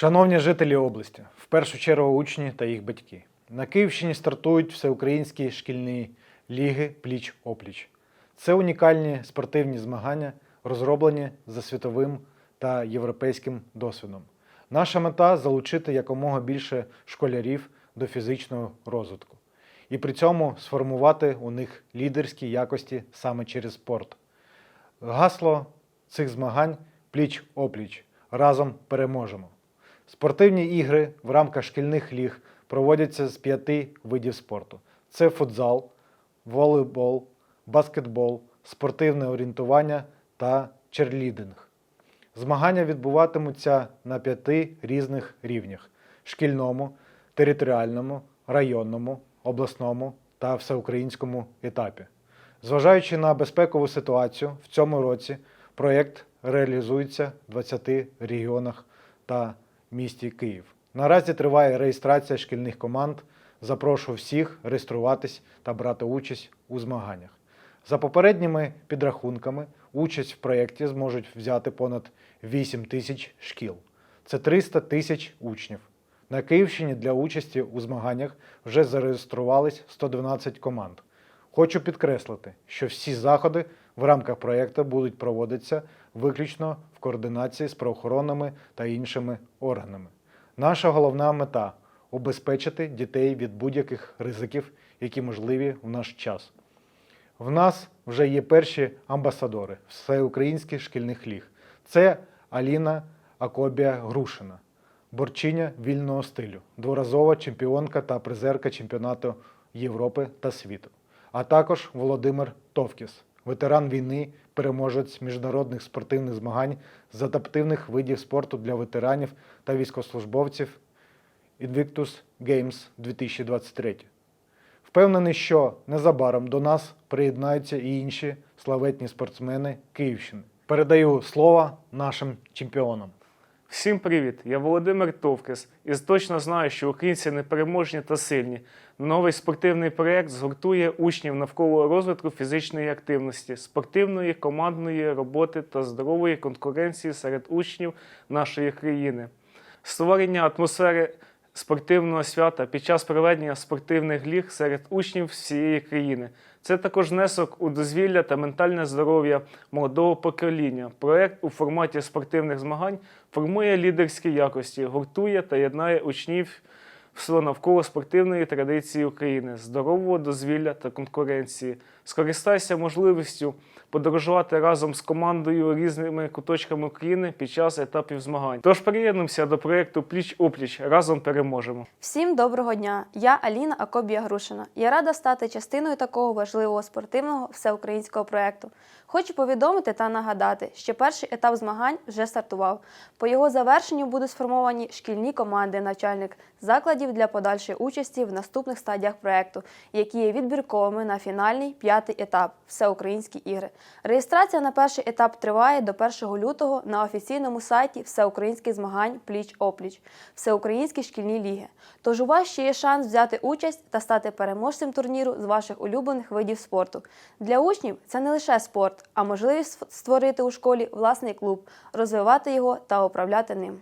Шановні жителі області, в першу чергу учні та їх батьки. На Київщині стартують всеукраїнські шкільні ліги пліч-опліч. Це унікальні спортивні змагання, розроблені за світовим та європейським досвідом. Наша мета залучити якомога більше школярів до фізичного розвитку і при цьому сформувати у них лідерські якості саме через спорт. Гасло цих змагань пліч-опліч. Разом переможемо. Спортивні ігри в рамках шкільних ліг проводяться з п'яти видів спорту: це футзал, волейбол, баскетбол, спортивне орієнтування та черлідинг. Змагання відбуватимуться на п'яти різних рівнях: шкільному, територіальному, районному, обласному та всеукраїнському етапі. Зважаючи на безпекову ситуацію, в цьому році проєкт реалізується в 20 регіонах та місті Київ. Наразі триває реєстрація шкільних команд. Запрошую всіх реєструватись та брати участь у змаганнях. За попередніми підрахунками, участь в проєкті зможуть взяти понад 8 тисяч шкіл. Це 300 тисяч учнів. На Київщині для участі у змаганнях вже зареєструвались 112 команд. Хочу підкреслити, що всі заходи в рамках проєкту будуть проводитися виключно в координації з правоохоронними та іншими органами. Наша головна мета убезпечити дітей від будь-яких ризиків, які можливі в наш час. В нас вже є перші амбасадори всеукраїнських шкільних ліг. Це Аліна Акобія Грушина, борчиня вільного стилю, дворазова чемпіонка та призерка чемпіонату Європи та світу, а також Володимир Товкіс, ветеран війни, переможець міжнародних спортивних змагань з адаптивних видів спорту для ветеранів та військовослужбовців Invictus Games 2023. Впевнений, що незабаром до нас приєднаються і інші славетні спортсмени Київщини. Передаю слово нашим чемпіонам. Всім привіт! Я Володимир Товкес і точно знаю, що українці непереможні та сильні. Новий спортивний проєкт згуртує учнів навколо розвитку фізичної активності, спортивної, командної роботи та здорової конкуренції серед учнів нашої країни. Створення атмосфери спортивного свята під час проведення спортивних ліг серед учнів всієї країни. Це також внесок у дозвілля та ментальне здоров'я молодого покоління. Проект у форматі спортивних змагань формує лідерські якості, гуртує та єднає учнів все навколо спортивної традиції України, здорового дозвілля та конкуренції. Скористайся можливістю подорожувати разом з командою різними куточками України під час етапів змагань. Тож приєднуємося до проєкту Пліч опліч разом переможемо. Всім доброго дня! Я Аліна Акобія Грушина. Я рада стати частиною такого важливого спортивного всеукраїнського проєкту. Хочу повідомити та нагадати, що перший етап змагань вже стартував. По його завершенню будуть сформовані шкільні команди навчальних закладів для подальшої участі в наступних стадіях проєкту, які є відбірковими на фінальний п'ятий етап всеукраїнські ігри. Реєстрація на перший етап триває до 1 лютого на офіційному сайті всеукраїнських змагань пліч-опліч, всеукраїнські шкільні ліги. Тож у вас ще є шанс взяти участь та стати переможцем турніру з ваших улюблених видів спорту. Для учнів це не лише спорт, а можливість створити у школі власний клуб, розвивати його та управляти ним.